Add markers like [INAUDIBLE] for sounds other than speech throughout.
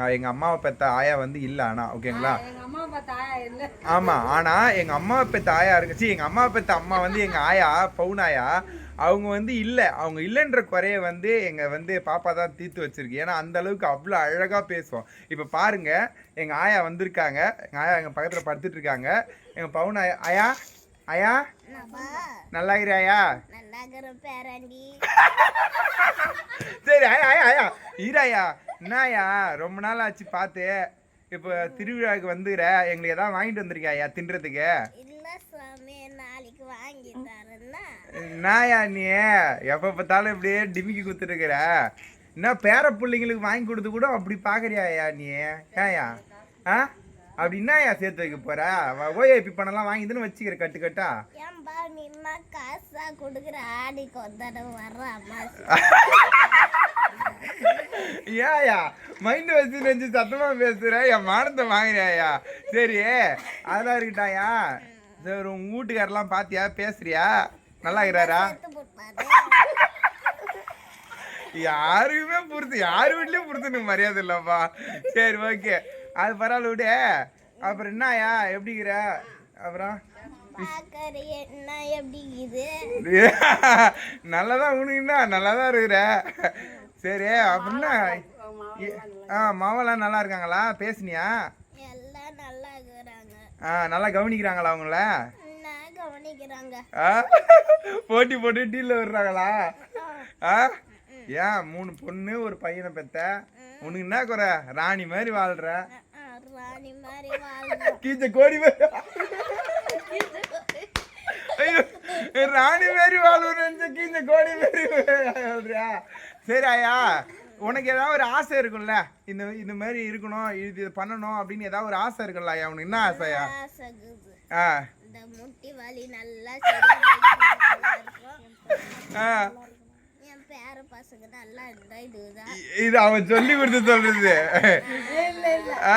எங்க அம்மாவை பெத்த ஆயா வந்து இல்ல ஆனா ஓகேங்களா? எங்க அம்மா பார்த்தா ஆயா இல்ல. ஆமா ஆனா எங்க அம்மாவை பெத்த ஆயா இருந்துச்சு. எங்க அம்மாவை பெத்த அம்மா வந்து எங்க ஆயா பவுனாயா அவங்க வந்து இல்ல. அவங்க இல்லைன்ற குறைய வந்து எங்க வந்து பாப்பா தான் தீர்த்து வச்சிருக்கு. ஏன்னா அந்த அளவுக்கு அவ்வளோ அழகா பேசுவோம். இப்ப பாருங்க எங்க ஆயா வந்திருக்காங்க. எங்க ஆயா எங்க பக்கத்துல படுத்துட்டு இருக்காங்க. எங்க பவுன் ஆயா ஆயா ஆயா? நல்லா இருக்கிறாயா [LAUGHS] சரி ஆயா ஆயா ஆயா. ஈராயா என்னயா ரொம்ப நாள் ஆச்சு பார்த்து இப்போ திருவிழாவுக்கு வந்துக்கிற எங்களுக்கு எதாவது வாங்கிட்டு வந்திருக்கியா தின்றதுக்கு? இல்ல சாமி நாளைக்கு வாங்கி தரேன்னா. என்னயா நீ? எப்போ பார்த்தாலும் இப்படியே டிமிக்கி குத்துருக்குற என்ன பேர பிள்ளைங்களுக்கு வாங்கி கொடுத்து கூட அப்படி பார்க்குறியாயா நீ? ஏயா ஆ? அப்படி என்னயா சேர்த்து வைக்க போற? ஓஏபி பணம்லாம் வாங்கிதுன்னு வச்சுக்கிற கட்டு கட்டா. ஏன்பா நீமா காசா கொடுக்குற? ஆடிக்கு ஒரு தடவை வர்றாமா [LAUGHS] ஏயா மைண்ட் வச்சு நினைச்சு சத்தமா பேசுற என் மானத்தை வாங்குறியாயா சரி அதெல்லாம் இருக்கட்டாயா சரி உங்க வீட்டுக்காரெல்லாம் பாத்தியா? பேசுறியா? நல்லா இருக்கிறாரா? யாருக்குமே பொறுத்து யார் வீட்லயும் பொறுத்துனுக்கு மரியாதை இல்லப்பா. சரி ஓகே அது பரவாயில்ல விடு. அப்புறம் என்னயா எப்படிங்கிற அப்புறம்? [LAUGHS] நல்லாதான் நல்லா தான் இருக்கிற. சரி ஏ- ஆ மாவெல்லாம் நல்லா இருக்காங்களா? பேசுனியா? எல்லாம் நல்லா இருக்கிறாங்க. ஆ நல்லா கவனிக்கிறாங்களா அவங்கள? போட்டி போட்டு டீல்ல விடுறாங்களா? ஆ ஏன் மூணு பொண்ணு ஒரு பையனை பெத்த? உனக்கு என்ன குறை? ராணி மாதிரி வாழ்ற? கீச்ச கோடி மாதிரி ஐயோ ராணி மாதிரி வாழ்வு நினைச்ச கீச்ச கோடி மாதிரி வாழ்றியா? சரி ஆயா உனக்கு ஏதாவது ஒரு ஆசை இருக்கும்ல? இந்த இந்த மாதிரி இருக்கணும் இது இது பண்ணணும் அப்படின்னு ஏதாவது ஒரு ஆசை இருக்கும்ல ஐயா? உனக்கு என்ன ஆசையா ஆ. முட்டி வலி நல்லா இது அவன் சொல்லி கொடுத்து சொல்றது. ஆ?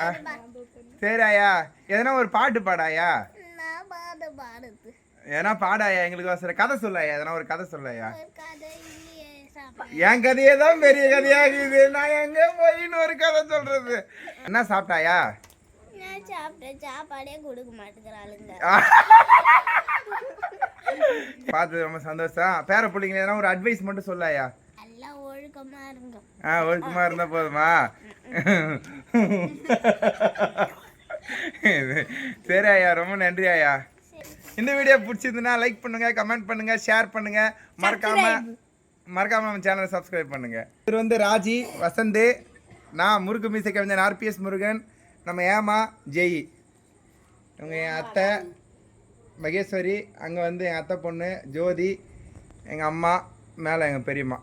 ஆ. சரி ஐயா எதனா ஒரு பாட்டு பாடாயா எதனா பாடாயா எங்களுக்கு அவசர கதை சொல்லாயா எதனா ஒரு கதை சொல்லாயா ஒரு கதை இல்லையே சாமி என் கதையே தான் பெரிய கதையாகுது. நான் எங்க போயின்னு ஒரு கதை சொல்றது? என்ன சாப்பிட்டாயா? நான் சாப்பிட்டேன். சாப்பாடே கொடுக்க மாட்டேங்கிறாளுங்க [LAUGHS] பார்த்து ரொம்ப சந்தோஷம். பேர பிள்ளைங்க ஒரு அட்வைஸ் மட்டும் சொல்லாயா? ஆ ஒழுக்கமா இருந்தா போதுமா? [LAUGHS] சரி ஐயா ரொம்ப நன்றி ஐயா இந்த வீடியோ பிடிச்சிருந்துன்னா லைக் பண்ணுங்க கமெண்ட் பண்ணுங்க ஷேர் பண்ணுங்க. மறக்காம மறக்காம நம்ம சேனலை சப்ஸ்கிரைப் பண்ணுங்க. இது வந்து ராஜி வசந்த் நான் முருகு மீசை கவிஞன் ஆர்பிஎஸ் முருகன் நம்ம ஏமா ஜெய். இவங்க என் அத்தை மகேஸ்வரி அங்கே வந்து என் அத்தை பொண்ணு ஜோதி எங்கள் அம்மா மேலே எங்கள் பெரியம்மா.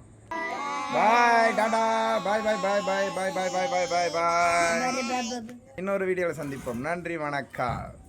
பாய் டாடா. பாய் பாய் பாய் பாய் பாய் பாய் பாய் பாய் பாய் பாய் இன்னொரு வீடியோவில் சந்திப்போம். நன்றி வணக்கம்.